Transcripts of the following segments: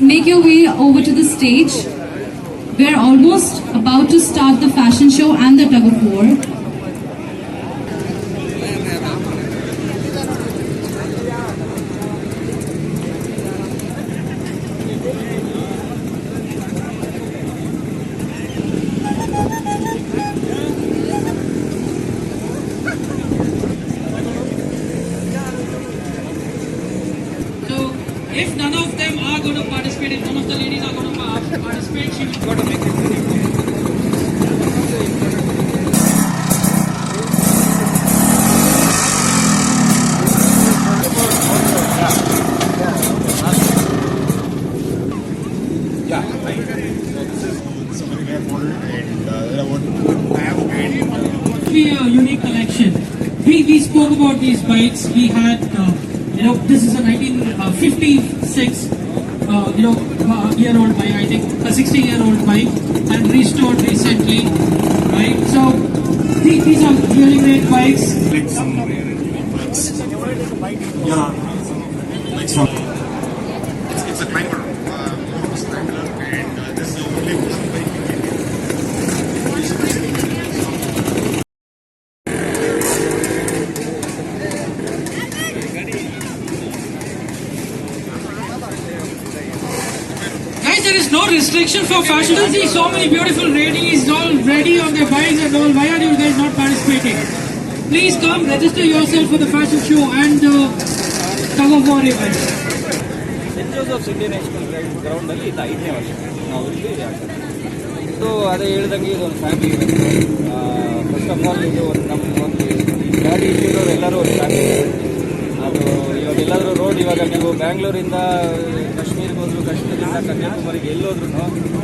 Make your way over to the stage. We're almost about to start the fashion show and the tug of war. So if none of them are going to participate, if none of the ladies are going to participate, she will. got to make it. Yeah, I, so this is somebody we ordered and uh, there are what I have and uh, be a unique collection. We, we spoke about these bikes. We had, uh, you know, this is a 1956, uh, you know, uh, year old bike, I think, a 60 year old bike, and restored recently, right? So these, are really great bikes. like some bikes. Yeah, like some. It's, it's a climber, uh, it's a climber and uh, this is the only one bike in India. Guys, there is no restriction for fashion. You see so many beautiful ladies all ready on their bikes and all. Why are you guys not participating? Please come register yourself for the fashion show and uh, tug of war event. Saint Joseph's Indian national ground ಗ್ರೌಂಡಲ್ಲಿ ಇದು ಐದನೇ ವರ್ಷ ನಾವು ಇಲ್ಲಿ ಆಗ್ತದೆ ಇದು ಅದೇ ಹೇಳ್ದಂಗೆ ಇದು ಒಂದು ಫ್ಯಾಮಿಲಿ ಫಸ್ಟ್ ಆಫ್ ಆಲ್ ಇದು ಒಂದು ನಮ್ಮ ಒಂದು ಗಾಡಿ ಇಟ್ಟಿರೋರು ಎಲ್ಲರೂ ಒಂದು ಫ್ಯಾಮಿಲಿ ಅದು ಇವಾಗ ಎಲ್ಲಾದರೂ ರೋಡ್ ಇವಾಗ ನೀವು ಬ್ಯಾಂಗ್ಳೂರಿಂದ ಕಾಶ್ಮೀರಿಗೆ ಹೋದ್ರು ಕಾಶ್ಮೀರಿಂದ ಕನ್ಯಾಕುಮಾರಿಗೆ ಎಲ್ಲೋದ್ರೂ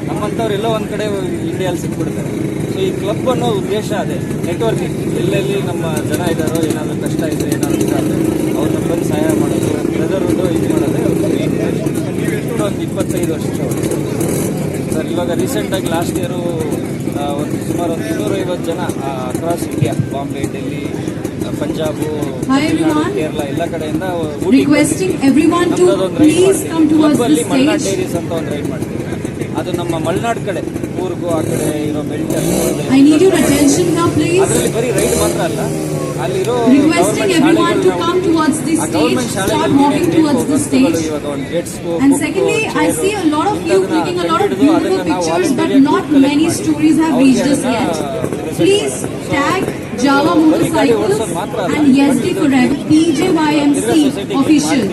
ನಮ್ಮಂಥವ್ರು ಎಲ್ಲೋ ಒಂದು ಕಡೆ ಇಂಡಿಯಲ್ಲಿ ಸಿಕ್ಬಿಡ್ತಾರೆ. ಸೊ ಈ ಕ್ಲಬ್ ಅನ್ನೋ ಉದ್ದೇಶ ಅದೇ. ನೆಟ್ವರ್ಕಿಂಗ್ ಎಲ್ಲೆಲ್ಲಿ ನಮ್ಮ ಜನ ಇದ್ದಾರೋ ಏನಾದರೂ ಕಷ್ಟ ಇದ್ದರೆ ಏನಾದರೂ ಇದ್ದಾರೆ ಅವ್ರನ್ನ ಬಂದು ಸಹಾಯ ಮಾಡೋದು ಬ್ರದರ್ದು ಇದು ಮಾಡೋದೇ ಉದ್ದೇಶ. ಒಂದು ಇಪ್ಪತ್ತೈದು ವರ್ಷ ಸರ್ ಇವಾಗ ರೀಸೆಂಟಾಗಿ ಲಾಸ್ಟ್ ಇಯರು ಒಂದು ಸುಮಾರು ಒಂದು ಇನ್ನೂರೈವತ್ತು ಜನ ಅಕ್ರಾಸ್ ಇಂಡಿಯಾ ಬಾಂಬೆ ಡೆಲ್ಲಿ ಪಂಜಾಬ್ ಕೇರಳ ಎಲ್ಲ ಕಡೆಯಿಂದ requesting everyone to please come Malnad diaries ಅಂತ ಒಂದು ರೈಡ್ ಮಾಡ್ತೀವಿ. ಅದು ನಮ್ಮ ಮಲ್ನಾಡ್ ಕಡೆ ಊರ್ಗೂ ಆ ಕಡೆ ಇರೋ belt I need your attention now please ಅದರಲ್ಲಿ ಬರೀ ರೈಡ್ ಮಾತ್ರ ಅಲ್ಲ Requesting everyone to come towards the stage, start walking towards the stage. And secondly, I see a lot of you clicking a lot of beautiful pictures, but not many stories have reached us yet. Please tag Java Motorcycles and YesD Forever PJYMC official.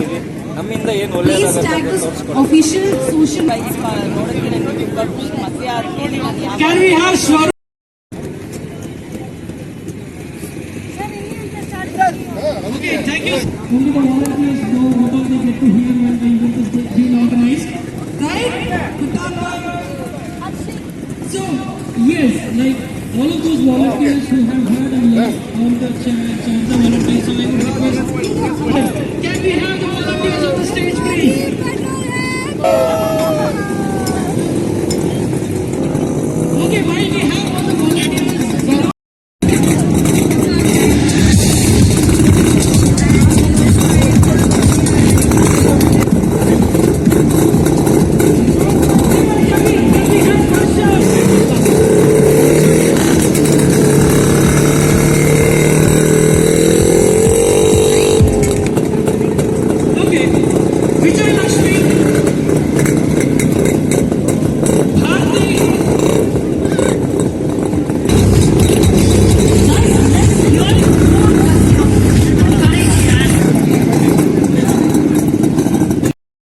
ನಮ್ಮಿಂದ ಏನು Please Only the volunteers know what all they get to hear when the event is being organized. Right? So, yes, like all of those volunteers who have heard and loved all the chants and the volunteers, so I request. Can we have